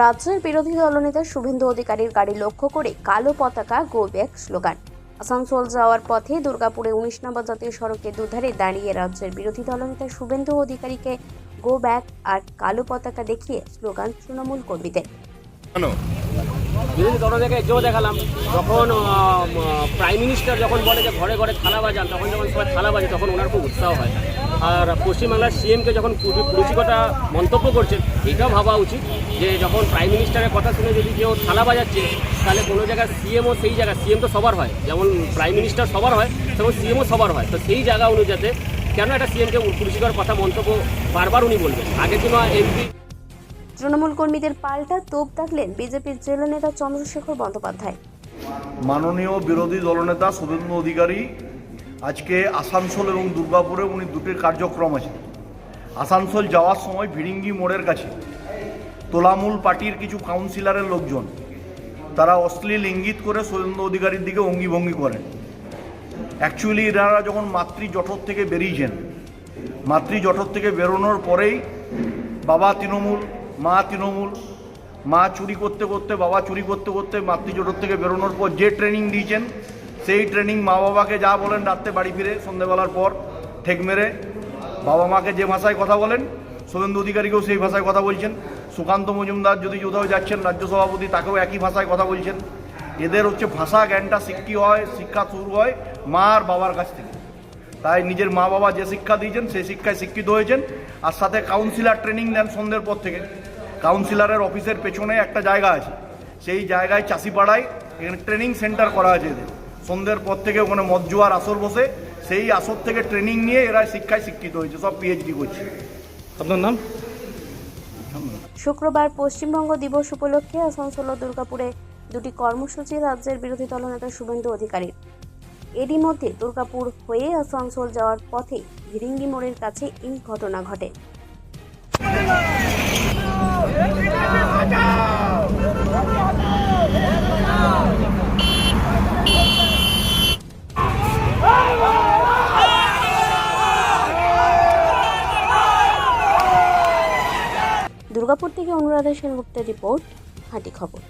রাজ্যের বিরোধী দলনেতা শুভেন্দু অধিকারীর গাড়ি লক্ষ্য করে কালো পতাকা গো ব্যাক স্লোগান আসানসোল যাওয়ার পথে দুর্গাপুরে উনিশ নম্বর জাতীয় সড়কের দুধারে দাঁড়িয়ে রাজ্যের বিরোধী দলনেতা শুভেন্দু অধিকারীকে গো ব্যাক আর কালো পতাকা দেখিয়ে স্লোগান তৃণমূল কর্মীদের। বিরোধী দল থেকে এও দেখালাম। যখন প্রাইম মিনিস্টার যখন বলে যে ঘরে ঘরে থালা বাজান, তখন যখন সবাই থালা বাজে, তখন ওনার খুব উৎসাহ হয়। আর পশ্চিমবাংলার সিএমকে যখন রুচিকতা মন্তব্য করছেন, এটাও ভাবা উচিত যে যখন প্রাইম মিনিস্টারের কথা শুনে যদি কেউ থালা বাজাচ্ছে, তাহলে কোনো জায়গায় সিএমও সেই জায়গা সিএম তো সবার হয়। যেমন প্রাইম মিনিস্টার সবার হয়, তেমন সিএমও সবার হয়। তো সেই জায়গা অনুযায়ী কেন একটা সিএমকে রুচিকর কথা মন্তব্য বারবার উনি বলবেন? আগের জন্য এমপি তৃণমূল কর্মীদের পাল্টা তোপ দাগলেন বিজেপির জেলা নেতা চন্দ্রশেখর বন্দ্যোপাধ্যায়। মাননীয় বিরোধী দলনেতা শুভেন্দু অধিকারী, আজকে আসানসোল এবং দুর্গাপুরে উনি দুটি কার্যক্রম আছে। আসানসোল যাওয়ার সময় ভিড়িঙ্গি মোড়ের কাছে তোলামূল পার্টির কিছু কাউন্সিলরের লোকজন, তারা অশ্লীল ইঙ্গিত করে শুভেন্দু অধিকারীর দিকে অঙ্গিভঙ্গি করেন। অ্যাকচুয়ালি এনারা যখন মাতৃ জঠর থেকে বেরিয়েছেন, মাতৃ জঠর থেকে বেরোনোর পরেই বাবা তৃণমূল, মা তৃণমূল মা চুরি করতে করতে, বাবা চুরি করতে করতে মাতৃজোটর থেকে বেরোনোর পর যে ট্রেনিং দিয়েছেন, সেই ট্রেনিং মা বাবাকে যা বলেন রাত্রে বাড়ি ফিরে সন্ধ্যেবেলার পর ঠেক মেরে বাবা মাকে যে ভাষায় কথা বলেন শুভেন্দু অধিকারীকেও সেই ভাষায় কথা বলছেন। সুকান্ত মজুমদার যদি কোথাও যাচ্ছেন, রাজ্য সভাপতি তাকেও একই ভাষায় কথা বলছেন। এদের হচ্ছে ভাষা, জ্ঞানটা শিক্ষি হয়, শিক্ষা শুরু হয় মা আর বাবার কাছ থেকে। তাই নিজের মা বাবা যে শিক্ষা দিয়েছেন, সেই শিক্ষায় শিক্ষিত হয়েছেন। আর সাথে কাউন্সিলর ট্রেনিং দেন সন্ধ্যের পর থেকে। কাউন্সিলরের অফিসের পেছনে একটা জায়গা আছে। সেই জায়গায় চাষিপাড়ায় এখানে ট্রেনিং সেন্টার করা আছে এদের। সন্ধ্যের পর থেকে ওখানে মজ্জুয়ার আসর বসে, সেই আসর থেকে ট্রেনিং নিয়ে এরা শিক্ষায় শিক্ষিত হয়েছে, সব পিএইচডি করছে। আপনার নাম? শুক্রবার পশ্চিমবঙ্গ দিবস উপলক্ষে আসানসোল দুর্গাপুরে দুটি কর্মসূচি রাজ্যের বিরোধী দলনেতা শুভেন্দু অধিকারীর। এরই মধ্যে দুর্গাপুর হয়ে আসানসোল যাওয়ার পথে ভিরিঙ্গি মোড়ের কাছে এই ঘটনা ঘটে। দুর্গাপুর থেকে অনুরাধা সেনগুপ্তের রিপোর্ট হাঁটি খবর।